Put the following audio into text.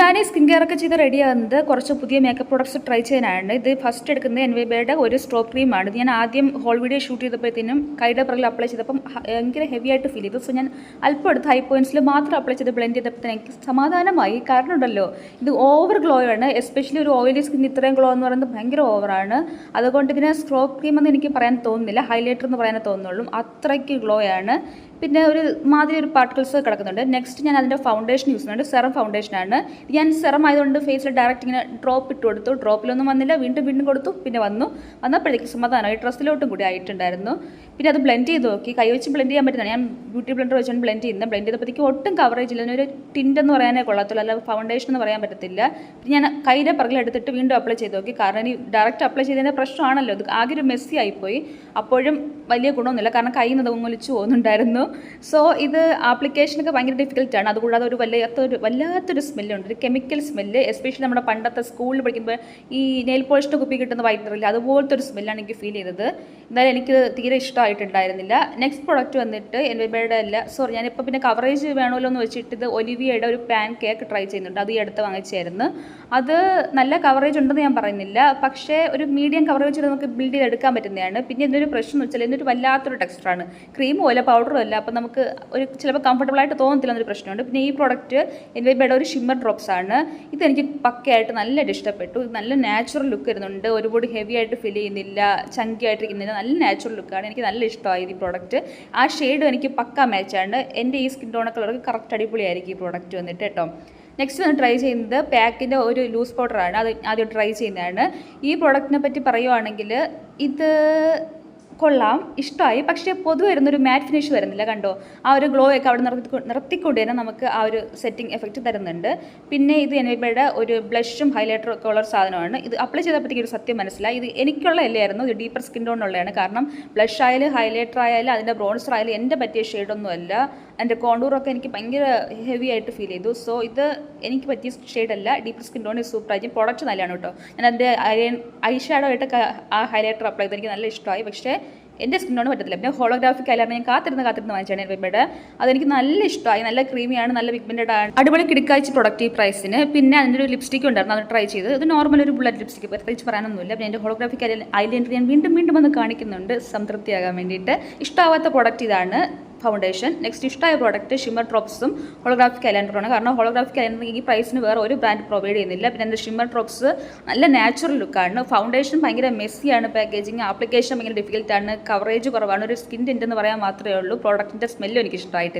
ഞാൻ ഈ skin care ഒക്കെ ചെയ്ത് റെഡിയാകുന്നത് കുറച്ച് പുതിയ മേക്കപ്പ് പ്രോഡക്ട്സ് ട്രൈ ചെയ്യാനാണ് ഇത് ഫസ്റ്റ് എടുക്കുന്നത് എൻ വി ബിയുടെ ഒരു സ്ട്രോ ക്രീമാണ് ഇത് ഞാൻ ആദ്യം ഹോൾ വീഡിയോ ഷൂട്ട് ചെയ്തപ്പോഴത്തേനും കൈയുടെ പിറകിൽ അപ്ലൈ ചെയ്തപ്പം ഭയങ്കര ഹെവി ആയിട്ട് ഫീൽ ചെയ്തു. സോ ഞാൻ അല്പം എടുത്ത് ഹൈ പോയിൻസിൽ മാത്രം അപ്ലൈ ചെയ്ത് ബ്ലെൻഡ് ചെയ്തപ്പോൾ എനിക്ക് സമാധാനമായി. കാരണം ഉണ്ടല്ലോ. ഇത് ഓവർ ഗ്ലോ ആണ്. എസ്പെഷ്യലി ഒരു ഓയിലി സ്കിൻ ഇത്രയും ഗ്ലോ എന്ന് പറയുന്നത് ഭയങ്കര ഓവറാണ് അതുകൊണ്ട് ഇതിനെ സ്ട്രോ ക്രീം എന്ന് എനിക്ക് പറയാൻ തോന്നുന്നില്ല. ഹൈലൈറ്റർ എന്ന് പറയാനേ തോന്നുന്നുള്ളൂ. അത്രയ്ക്ക് ഗ്ലോ ആണ്. പിന്നെ ഒരു മാതിരി ഒരു പാർട്ടിക്കിൾസ് കിടക്കുന്നുണ്ട്. നെക്സ്റ്റ് ഞാൻ അതിന്റെ ഫൗണ്ടേഷൻ യൂസ് ചെയ്യുന്നുണ്ട്. സെറം ഫൗണ്ടേഷനാണ് ഞാൻ സെറം ആയതുകൊണ്ട് ഫേസിൽ ഡയറക്റ്റ് ഇങ്ങനെ ഡ്രോപ്പ് ഇട്ട് കൊടുത്തു. ഡ്രോപ്പിലൊന്നും വന്നില്ല. വീണ്ടും വീണ്ടും കൊടുത്തു. പിന്നെ വന്നു. വന്നപ്പോഴേക്ക് സമാധാനമായി ഡ്രസ്സിലോട്ടും കൂടി ആയിട്ടുണ്ടായിരുന്നു. പിന്നെ അത് ബ്ലെൻഡ് ചെയ്ത് നോക്കി. കൈ വെച്ച് ബ്ലെൻഡ് ചെയ്യാൻ പറ്റുന്നതാണ്. ഞാൻ ബ്യൂട്ടി ബ്ലെൻഡർ വെച്ചാണ് ബ്ലെൻഡ് ചെയ്യുന്നത്. ബ്ലെൻഡ് ചെയ്തപ്പോഴത്തേക്ക് ഒട്ടും കവറേജ് ഇല്ല. ഒരു ടിന്റ് എന്ന് പറയാനേ കൊള്ളത്തുള്ളൂ. അല്ല ഫൗണ്ടേഷൻ എന്ന് പറയാൻ പറ്റത്തില്ല. പിന്നെ ഞാൻ കൈയുടെ പിറകിൽ എടുത്തിട്ട് വീണ്ടും അപ്ലൈ ചെയ്ത് നോക്കി. കാരണം ഇനി ഡയറക്റ്റ് അപ്ലൈ ചെയ്തതിന്റെ പ്രശ്നമാണല്ലോ. ഇത് ആകെ ഒരു മെസ്സി ആയിപ്പോയി. അപ്പോഴും വലിയ ഗുണമൊന്നുമില്ല. കാരണം കൈ നിന്ന് ഒന്നൊലിച്ച് പോകുന്നുണ്ടായിരുന്നു സോ ഇത് ആപ്ലിക്കേഷനൊക്കെ ഭയങ്കര ഡിഫിക്കൽട്ടാണ് അതുകൂടാതെ ഒരു വല്ലാത്തൊരു വല്ലാത്തൊരു സ്മെല്ലുണ്ട് ഒരു കെമിക്കൽ സ്മെല്ല് എസ്പെഷ്യലി നമ്മുടെ പണ്ടത്തെ സ്കൂളിൽ പഠിക്കുമ്പോൾ ഈ നെയിൽ പോളിഷിന്റെ കുപ്പി കിട്ടുന്ന വൈറ്ററില്ല അതുപോലത്തെ ഒരു സ്മെല്ലാണ് എനിക്ക് ഫീൽ ചെയ്തത്. എന്തായാലും എനിക്ക് തീരെ ഇഷ്ടമായിട്ടുണ്ടായിരുന്നില്ല. നെക്സ്റ്റ് പ്രോഡക്റ്റ് വന്നിട്ട് എൻ അല്ല സോറി ഞാനിപ്പോൾ പിന്നെ കവറേജ് വേണമല്ലോ എന്ന് വെച്ചിട്ട് ഇത് ഒലിവിയയുടെ ഒരു പാൻ കേക്ക് ട്രൈ ചെയ്യുന്നുണ്ട്. അത് ഈ അടുത്ത് വാങ്ങിച്ചായിരുന്നു അത് നല്ല കവറേജ് ഉണ്ടെന്ന് ഞാൻ പറയുന്നില്ല. പക്ഷേ ഒരു മീഡിയം കവറേജ് നമുക്ക് ബിൽഡ് ചെയ്തെടുക്കാൻ പറ്റുന്നതാണ്. പിന്നെ ഇതിനൊരു പ്രശ്നം എന്ന് വെച്ചാൽ ഇതിനൊരു വല്ലാത്തൊരു ടെക്സ്ചറാണ് ക്രീമും അല്ല പൗഡറും അല്ല. അപ്പോൾ നമുക്ക് ഒരു ചിലപ്പോൾ കംഫർട്ടബിൾ ആയിട്ട് തോന്നത്തില്ല എന്നൊരു പ്രശ്നമുണ്ട്. പിന്നെ ഈ പ്രോഡക്റ്റ് എന്റെ ബെഡ് ഒരു ഷിമ്മർ ഡ്രോപ്സ് ആണ്. ഇതെനിക്ക് പക്കയായിട്ട് നല്ലതായിട്ട് ഇഷ്ടപ്പെട്ടു. നല്ല നാച്ചുറൽ ലുക്ക് വരുന്നുണ്ട്. ഒരുപാട് ഹെവി ആയിട്ട് ഫീൽ ചെയ്യുന്നില്ല ചങ്കി ആയിട്ടിരിക്കുന്നില്ല നല്ല നാച്ചുറൽ ലുക്കാണ് എനിക്ക് നല്ല ഇഷ്ടമായി ഈ പ്രോഡക്റ്റ് ആ ഷെയ്ഡും എനിക്ക് പക്ക മാച്ചാണ് എന്റെ ഈ സ്കിൻ ടോണ കളർക്ക് കറക്റ്റ് അടിപൊളിയായിരിക്കും ഈ പ്രോഡക്റ്റ് വന്നിട്ട് കേട്ടോ. നെക്സ്റ്റ് വന്ന് ട്രൈ ചെയ്യുന്നത് പാക്കിന്റെ ഒരു ലൂസ് പൗഡറാണ് അത് ആദ്യം ട്രൈ ചെയ്യുന്നതാണ്. ഈ പ്രോഡക്റ്റിനെ പറ്റി പറയുവാണെങ്കിൽ ഇത് കൊള്ളാം ഇഷ്ടമായി. പക്ഷേ പൊതുവെ വരുന്നൊരു മാറ്റ് ഫിനിഷ് വരുന്നില്ല കണ്ടോ? ആ ഒരു ഗ്ലോ ഒക്കെ അവിടെ നിർത്തി നിർത്തിക്കൊണ്ട് തന്നെ നമുക്ക് ആ ഒരു സെറ്റിംഗ് എഫക്റ്റ് തരുന്നുണ്ട്. പിന്നെ ഇത് എനിബയുടെ ഒരു ബ്ലഷും ഹൈലൈറ്ററും ഒക്കെ ഉള്ള ഒരു സാധനമാണ്. ഇത് അപ്ലൈ ചെയ്തപ്പോഴത്തേക്ക് ഒരു സത്യം മനസ്സിലായി. ഇത് എനിക്കുള്ള അല്ലായിരുന്നു ഇത് ഡീപ്പർ സ്കിൻ ടോൺ ഉള്ളതാണ്. കാരണം ബ്ലഷ് ആയാലും ഹൈലൈറ്റർ ആയാലും അതിന്റെ ബ്രോൺസർ ആയാലും എന്റെ പറ്റിയ ഷെയ്ഡൊന്നും അല്ല. എന്റെ കോണ്ടൂറൊക്കെ എനിക്ക് ഭയങ്കര ഹെവി ആയിട്ട് ഫീൽ ചെയ്തു. സോ ഇത് എനിക്ക് പറ്റിയ ഷെയ്ഡല്ല ഡീപ്പർ സ്കിൻ ടോൺ സൂപ്പർ ആയിരിക്കും. പ്രൊഡക്റ്റ് നല്ലതാണ് കേട്ടോ. ഞാൻ എന്റെ ഐ ഷാഡോ ആയിട്ടൊക്കെ ആ ഹൈലൈറ്റർ അപ്ലൈ ചെയ്ത്. എനിക്ക് നല്ല ഇഷ്ടമായി. പക്ഷേ എന്റെ സ്കിന്നോട് പറ്റത്തില്ല. പിന്നെ ഹോളോഗ്രാഫിക് ഐലൈനർ ഞാൻ കാത്തിരുന്ന് കാത്തിരുന്ന് വാങ്ങിച്ചാണ് എൻവൈബയുടെ അതെനിക്ക് നല്ല ഇഷ്ടമായി. നല്ല ക്രീമിയാണ് നല്ല പിഗ്മെന്റഡ് ആണ്. അടിപൊളി കിടക്കാഴ്ച പ്രൊഡക്റ്റ് ഈ പ്രൈസിന് പിന്നെ അതിന്റെ ഒരു ലിപ്സ്റ്റിക് ഉണ്ടായിരുന്നു. അത് ട്രൈ ചെയ്ത്. ഇത് നോർമൽ ഒരു ബുള്ളറ്റ് ലിപ്സ്റ്റിക് പ്രത്യേകിച്ച് പറയാനൊന്നുമില്ല. പിന്നെ എന്റെ ഹോളോഗ്രാഫിക് ഐലൻഡർ ഞാൻ വീണ്ടും വീണ്ടും വന്ന് കാണിക്കുന്നുണ്ട്. സംതൃപ്തിയാകാൻ വേണ്ടിയിട്ട്. ഇഷ്ടമാവാത്ത പ്രൊഡക്റ്റ് ഇതാണ്. ഫൗണ്ടേഷൻ നെക്സ്റ്റ് ഇഷ്ടമായ പ്രോഡക്റ്റ് ഷിമ്മർ ഡ്രോപ്സും ഹോളോഗ്രാഫിക് കലണ്ടറാണ് കാരണം ഹോളോഗ്രാഫിക് കലണ്ടർ ഈ പ്രൈസിന് വേറെ ഒരു ബ്രാൻഡ് പ്രൊവൈഡ് ചെയ്യുന്നില്ല. പിന്നെ എന്റെ ഷിമ്മർ ഡ്രോപ്സ് നല്ല നാച്ചുറൽ ലുക്കാണ് ഫൗണ്ടേഷൻ ഭയങ്കര മെസ്സിയാണ് പാക്കേജിങ് ആപ്ലിക്കേഷൻ ഭയങ്കര ഡിഫിക്കൽട്ടാണ് കവറേജ് കുറവാണ്. ഒരു സ്കിൻ ടിന്റ് എന്ന് പറയാൻ മാത്രമേ ഉള്ളൂ. പ്രോഡക്റ്റിന്റെ സ്മെല്ലും എനിക്ക് ഇഷ്ടമായിട്ടില്ല